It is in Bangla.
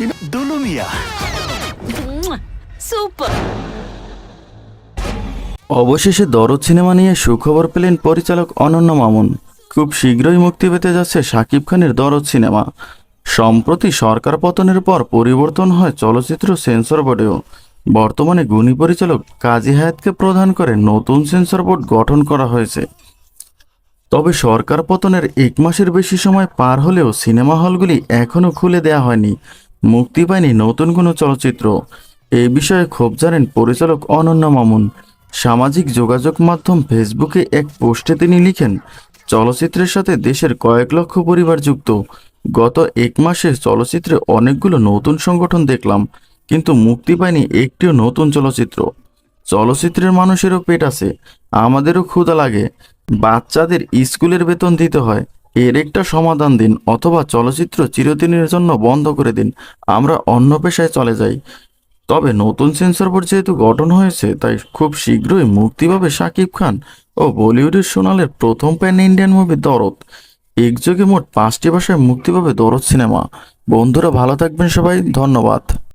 কিনা? দুলুমিয়া সুপার। অবশেষে দরদ সিনেমা নিয়ে সুখবর পেলেন পরিচালক অনন্য মামুন। খুব শীঘ্রই মুক্তি পেতে যাচ্ছে শাকিব খানের দরদ সিনেমা। সম্প্রতি সরকার পতনের পর পরিবর্তন হয় চলচ্চিত্র সেন্সর বোর্ডেও। বর্তমানে গুণী পরিচালক কাজী হায়াতকে প্রধান করে নতুন সেন্সর বোর্ড গঠন করা হয়েছে। তবে সরকার পতনের এক মাসের বেশি সময় পার হলেও সিনেমা হলগুলি এখনও খুলে দেয়া হয়নি। মুক্তি পায়নি নতুন কোনো চলচ্চিত্র। এই বিষয়ে ক্ষোভ জানেন পরিচালক অনন্য মামুন। সামাজিক যোগাযোগ মাধ্যম ফেসবুকে এক পোস্টে তিনি লিখেন, চলচ্চিত্রের সাথে দেশের কয়েক লক্ষ পরিবার যুক্ত। গত এক মাসে চলচ্চিত্রে অনেকগুলো নতুন সংগঠন দেখলাম, কিন্তু মুক্তি পায়নি একটিও নতুন চলচ্চিত্র। চলচ্চিত্রের মানুষেরও পেট আছে, আমাদেরও ক্ষুধা লাগে। বাচ্চাদের স্কুলের বেতন দিতে হয়। এর একটা সমাধান দিন অথবা চলচ্চিত্র চিরদিনের জন্য বন্ধ করে দিন। আমরা অন্য পেশায় চলে যাই। তবে নতুন সেন্সর বোর্ড যেহেতু গঠন হয়েছে, তাই খুব শীঘ্রই মুক্তি পাবে শাকিব খান ও বলিউডের সোনালের প্রথম প্যান ইন্ডিয়ান মুভি দরদ। একযোগে মোট পাঁচটি ভাষায় মুক্তি পাবে দরদ সিনেমা। বন্ধুরা ভালো থাকবেন সবাই, ধন্যবাদ।